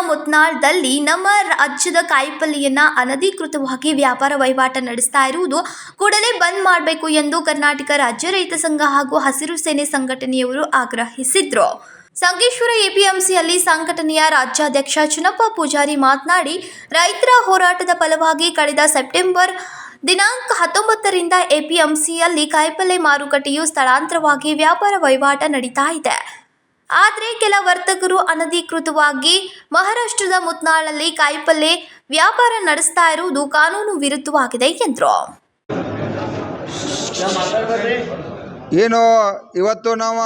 ಮುತ್ನಾಳ್ದಲ್ಲಿ ನಮ್ಮ ರಾಜ್ಯದ ಕಾಯಿಪಲ್ಲೆಯನ್ನು ಅನಧಿಕೃತವಾಗಿ ವ್ಯಾಪಾರ ವಹಿವಾಟ ನಡೆಸ್ತಾ ಇರುವುದು ಕೂಡಲೇ ಬಂದ್ ಮಾಡಬೇಕು ಎಂದು ಕರ್ನಾಟಕ ರಾಜ್ಯ ರೈತ ಸಂಘ ಹಾಗೂ ಹಸಿರು ಸೇನೆ ಸಂಘಟನೆಯವರು ಆಗ್ರಹಿಸಿದ್ರು. ಸಂಗೇಶ್ವರ ಎಪಿಎಂಸಿಯಲ್ಲಿ ಸಂಘಟನೆಯ ರಾಜ್ಯಾಧ್ಯಕ್ಷ ಚುನಪ್ಪ ಪೂಜಾರಿ ಮಾತನಾಡಿ, ರೈತರ ಹೋರಾಟದ ಫಲವಾಗಿ ಕಳೆದ ಸೆಪ್ಟೆಂಬರ್ ದಿನಾಂಕ ಹತ್ತೊಂಬತ್ತರಿಂದ ಎಪಿಎಂಸಿಯಲ್ಲಿ ಕಾಯಿಪಲ್ಲೆ ಮಾರುಕಟ್ಟೆಯು ಸ್ಥಳಾಂತರವಾಗಿ ವ್ಯಾಪಾರ ವಹಿವಾಟ ನಡೀತಾ ಇದೆ. ಆದರೆ ಕೆಲ ವರ್ತಕರು ಅನಧಿಕೃತವಾಗಿ ಮಹಾರಾಷ್ಟ್ರದ ಮುತ್ನಾಳಲ್ಲಿ ಕಾಯಿಪಲ್ಲೆ ವ್ಯಾಪಾರ ನಡೆಸ್ತಾ ಇರುವುದು ಕಾನೂನು ವಿರುದ್ಧವಾಗಿದೆ ಎಂದರು. ಏನು ಇವತ್ತು ನಾವು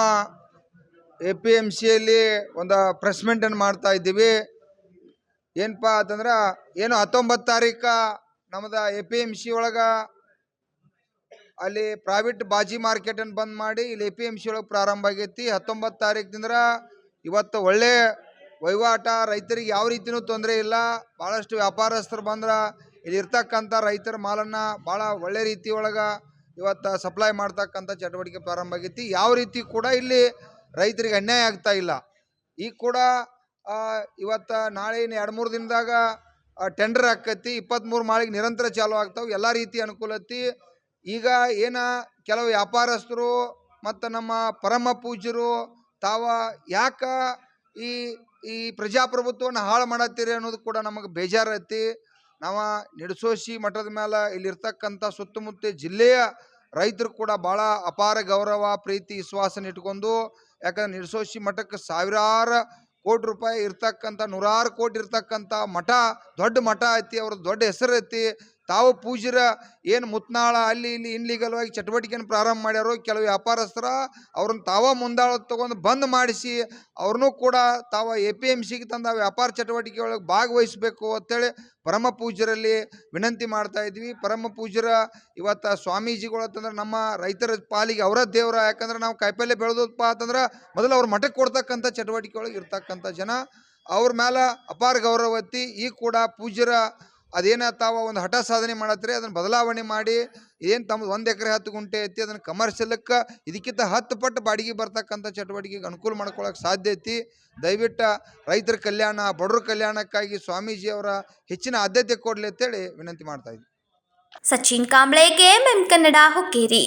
ಎ ಪಿ ಎಂ ಸಿಯಲ್ಲಿ ಒಂದು ಪ್ರೆಸ್ ಮೀಟನ್ನು ಮಾಡ್ತಾ ಇದ್ದೀವಿ. ಏನಪ್ಪ ಅಂತಂದ್ರೆ, ಏನು ಹತ್ತೊಂಬತ್ತು ತಾರೀಕು ನಮ್ಮದು ಎ ಪಿ ಎಂ ಸಿ ಒಳಗೆ ಅಲ್ಲಿ ಪ್ರೈವೇಟ್ ಬಾಜಿ ಮಾರ್ಕೆಟನ್ನು ಬಂದ್ ಮಾಡಿ ಇಲ್ಲಿ ಎ ಪಿ ಎಂ ಸಿ ಒಳಗೆ ಪ್ರಾರಂಭ ಆಗೈತಿ. ಹತ್ತೊಂಬತ್ತು ತಾರೀಕಿನಿಂದ ಇವತ್ತು ಒಳ್ಳೆ ವಹಿವಾಟ, ರೈತರಿಗೆ ಯಾವ ರೀತಿನೂ ತೊಂದರೆ ಇಲ್ಲ. ಭಾಳಷ್ಟು ವ್ಯಾಪಾರಸ್ಥರು ಬಂದ್ರೆ ಇಲ್ಲಿ ಇರ್ತಕ್ಕಂಥ ರೈತರ ಮಾಲನ್ನು ಭಾಳ ಒಳ್ಳೆ ರೀತಿ ಒಳಗೆ ಇವತ್ತು ಸಪ್ಲೈ ಮಾಡ್ತಕ್ಕಂಥ ಚಟುವಟಿಕೆ ಪ್ರಾರಂಭ ಆಗೈತಿ. ಯಾವ ರೀತಿ ಕೂಡ ಇಲ್ಲಿ ರೈತರಿಗೆ ಅನ್ಯಾಯ ಆಗ್ತಾ ಇಲ್ಲ. ಈಗ ಕೂಡ ಇವತ್ತು ನಾಳೆ ಇನ್ನು ಎರಡು ಮೂರು ದಿನದಾಗ ಟೆಂಡರ್ ಆಕೈತಿ ಇಪ್ಪತ್ತ್ಮೂರು ಮಾಳಿಗೆ ನಿರಂತರ ಚಾಲು ಆಗ್ತಾವೆ. ಎಲ್ಲ ರೀತಿ ಅನುಕೂಲತಿ. ಈಗ ಏನ ಕೆಲವು ವ್ಯಾಪಾರಸ್ಥರು ಮತ್ತು ನಮ್ಮ ಪರಮ ಪೂಜ್ಯರು ತಾವ ಯಾಕ ಈ ಈ ಪ್ರಜಾಪ್ರಭುತ್ವವನ್ನು ಹಾಳು ಮಾಡತ್ತೀರಿ ಅನ್ನೋದು ಕೂಡ ನಮಗೆ ಬೇಜಾರೈತಿ. ನಾವು ನಿಡಸೋಶಿ ಮಠದ ಮೇಲೆ ಇಲ್ಲಿರ್ತಕ್ಕಂಥ ಸುತ್ತಮುತ್ತ ಜಿಲ್ಲೆಯ ರೈತರು ಕೂಡ ಭಾಳ ಅಪಾರ ಗೌರವ, ಪ್ರೀತಿ, ವಿಶ್ವಾಸನ ಇಟ್ಕೊಂಡು, ಯಾಕಂದ್ರೆ ನಿಡಸೋಶಿ ಮಠಕ್ಕೆ ಸಾವಿರಾರು ಕೋಟಿ ರೂಪಾಯಿ ಇರ್ತಕ್ಕಂಥ ನೂರಾರು ಕೋಟಿ ಇರ್ತಕ್ಕಂಥ ಮಠ, ದೊಡ್ಡ ಮಠ ಐತಿ ಅವ್ರದ್ದು ದೊಡ್ಡ ಹೆಸರು ಐತಿ ತಾವು ಪೂಜ್ಯರ ಏನು ಮುತ್ನಾಳ ಅಲ್ಲಿ ಇಲ್ಲಿ ಇನ್ಲೀಗಲ್ವಾಗಿ ಚಟುವಟಿಕೆಯನ್ನು ಪ್ರಾರಂಭ ಮಾಡ್ಯಾರೋ ಕೆಲವು ವ್ಯಾಪಾರಸ್ಥರ ಅವ್ರನ್ನ ತಾವ ಮುಂದಾಳ ತಗೊಂಡು ಬಂದ್ ಮಾಡಿಸಿ ಅವ್ರನ್ನೂ ಕೂಡ ತಾವ ಎ ಪಿ ಎಂ ಸಿಗೆ ತಂದ ವ್ಯಾಪಾರ ಚಟುವಟಿಕೆ ಒಳಗೆ ಭಾಗವಹಿಸಬೇಕು ಅಂತೇಳಿ ಪರಮ ಪೂಜ್ಯರಲ್ಲಿ ವಿನಂತಿ ಮಾಡ್ತಾ ಇದ್ವಿ. ಪರಮ ಪೂಜ್ಯರ ಇವತ್ತು ಸ್ವಾಮೀಜಿಗಳು ಅಂತಂದ್ರೆ ನಮ್ಮ ರೈತರ ಪಾಲಿಗೆ ಅವರ ದೇವರ. ಯಾಕಂದ್ರೆ ನಾವು ಕಾಯಿಪಲ್ಲೆ ಬೆಳೆದಪ್ಪ ಅಂತಂದ್ರೆ ಮೊದಲು ಅವ್ರ ಮಠಕ್ಕೆ ಕೊಡ್ತಕ್ಕಂಥ ಚಟುವಟಿಕೆ ಒಳಗೆ ಇರ್ತಕ್ಕಂಥ ಜನ. ಅವ್ರ ಮೇಲೆ ಅಪಾರ ಗೌರವತಿ ಈ ಕೂಡ ಪೂಜ್ಯರ ಅದೇನ ತಾವ ಒಂದು ಹಠ ಸಾಧನೆ ಮಾಡತ್ರಿ ಅದನ್ನು ಬದಲಾವಣೆ ಮಾಡಿ, ಏನು ತಮ್ಮದು ಒಂದು ಎಕರೆ ಹತ್ತು ಗುಂಟೆ ಐತಿ, ಅದನ್ನು ಕಮರ್ಷಿಯಲ್ಕ್ಕೆ ಇದಕ್ಕಿಂತ ಹತ್ತು ಪಟ್ಟು ಬಾಡಿಗೆ ಬರ್ತಕ್ಕಂಥ ಚಟುವಟಿಕೆಗೆ ಅನುಕೂಲ ಮಾಡ್ಕೊಳಕ್ ಸಾಧ್ಯ ಐತಿ. ದಯವಿಟ್ಟು ರೈತರ ಕಲ್ಯಾಣ, ಬಡವ್ರ ಕಲ್ಯಾಣಕ್ಕಾಗಿ ಸ್ವಾಮೀಜಿ ಅವರ ಹೆಚ್ಚಿನ ಆದ್ಯತೆ ಕೊಡಲಿ ಅಂತೇಳಿ ವಿನಂತಿ ಮಾಡ್ತಾ ಇದ್ವಿ ಸಚಿನ್ ಕಾಂಬ್ಳೆ ಕೆಎಂಎಂ ಕನ್ನಡ ಹುಕ್ಕೇರಿ.